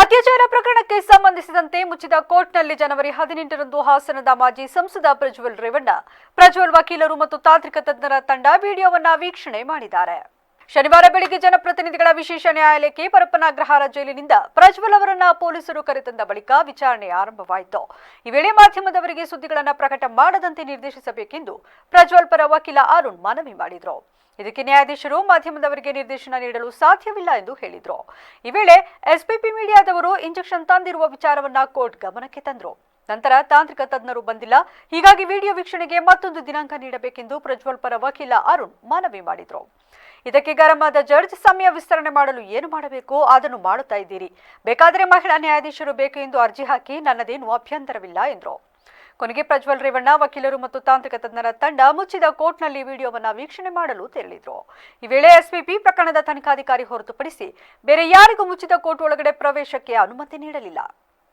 ಅತ್ಯಾಚಾರ ಪ್ರಕರಣಕ್ಕೆ ಸಂಬಂಧಿಸಿದಂತೆ ಮುಚ್ಚಿದ ಕೋರ್ಟ್ನಲ್ಲಿ ಜನವರಿ ಹದಿನೆಂಟರಂದು ಹಾಸನದ ಮಾಜಿ ಸಂಸದ ಪ್ರಜ್ವಲ್ ರೇವಣ್ಣ, ಪ್ರಜ್ವಲ್ ವಕೀಲರು ಮತ್ತು ತಾಂತ್ರಿಕ ತಜ್ಞರ ತಂಡ ವಿಡಿಯೋವನ್ನ ವೀಕ್ಷಣೆ ಮಾಡಿದ್ದಾರೆ. ಶನಿವಾರ ಬೆಳಿಗ್ಗೆ ಜನಪ್ರತಿನಿಧಿಗಳ ವಿಶೇಷ ನ್ಯಾಯಾಲಯಕ್ಕೆ ಪರಪ್ಪನಾಗ್ರಹಾರ ಜೈಲಿನಿಂದ ಪ್ರಜ್ವಲ್ ಅವರನ್ನ ಪೊಲೀಸರು ಕರೆತಂದ ಬಳಿಕ ವಿಚಾರಣೆ ಆರಂಭವಾಯಿತು. ಈ ವೇಳೆ ಮಾಧ್ಯಮದವರಿಗೆ ಸುದ್ದಿಗಳನ್ನು ಪ್ರಕಟ ಮಾಡದಂತೆ ನಿರ್ದೇಶಿಸಬೇಕೆಂದು ಪ್ರಜ್ವಲ್ ಪರ ವಕೀಲ ಅರುಣ್ ಮನವಿ ಮಾಡಿದ್ರು. ಇದಕ್ಕೆ ನ್ಯಾಯಾಧೀಶರು ಮಾಧ್ಯಮದವರಿಗೆ ನಿರ್ದೇಶನ ನೀಡಲು ಸಾಧ್ಯವಿಲ್ಲ ಎಂದು ಹೇಳಿದ್ರು. ಈ ವೇಳೆ ಎಸ್ಪಿಪಿ ಮೀಡಿಯಾದವರು ಇಂಜೆಕ್ಷನ್ ತಂದಿರುವ ವಿಚಾರವನ್ನ ಕೋರ್ಟ್ ಗಮನಕ್ಕೆ ತಂದ್ರು. ನಂತರ ತಾಂತ್ರಿಕ ತಜ್ಞರು ಬಂದಿಲ್ಲ. ಹೀಗಾಗಿ ವಿಡಿಯೋ ವೀಕ್ಷಣೆಗೆ ಮತ್ತೊಂದು ದಿನಾಂಕ ನೀಡಬೇಕೆಂದು ಪ್ರಜ್ವಲ್ ಪರ ವಕೀಲ ಅರುಣ್ ಮನವಿ ಮಾಡಿದ್ರು. ಇದಕ್ಕೆ ಗರಮಾದ ಜಡ್ಜ್ ಸಮಯ ವಿಸ್ತರಣೆ ಮಾಡಲು ಏನು ಮಾಡಬೇಕು, ಅದನ್ನು ಮಾಡುತ್ತಾ ಇದ್ದೀರಿ. ಬೇಕಾದರೆ ಮಹಿಳಾ ನ್ಯಾಯಾಧೀಶರು ಬೇಕು ಎಂದು ಅರ್ಜಿ ಹಾಕಿ ನನ್ನದೇನು ಅಭ್ಯಂತರವಿಲ್ಲ ಎಂದರು. ಕೊನೆಗೆ ಪ್ರಜ್ವಲ್ ರೇವಣ್ಣ, ವಕೀಲರು ಮತ್ತು ತಾಂತ್ರಿಕ ತಜ್ಞರ ತಂಡ ಮುಚ್ಚಿದ ಕೋರ್ಟ್ನಲ್ಲಿ ವಿಡಿಯೋವನ್ನು ವೀಕ್ಷಣೆ ಮಾಡಲು ತೆರಳಿದ್ರು. ಈ ವೇಳೆ ಎಸ್ಪಿಪಿ ಪ್ರಕರಣದ ತನಿಖಾಧಿಕಾರಿ ಹೊರತುಪಡಿಸಿ ಬೇರೆ ಯಾರಿಗೂ ಮುಚ್ಚಿದ ಕೋರ್ಟ್ ಒಳಗಡೆ ಪ್ರವೇಶಕ್ಕೆ ಅನುಮತಿ ನೀಡಲಿಲ್ಲ.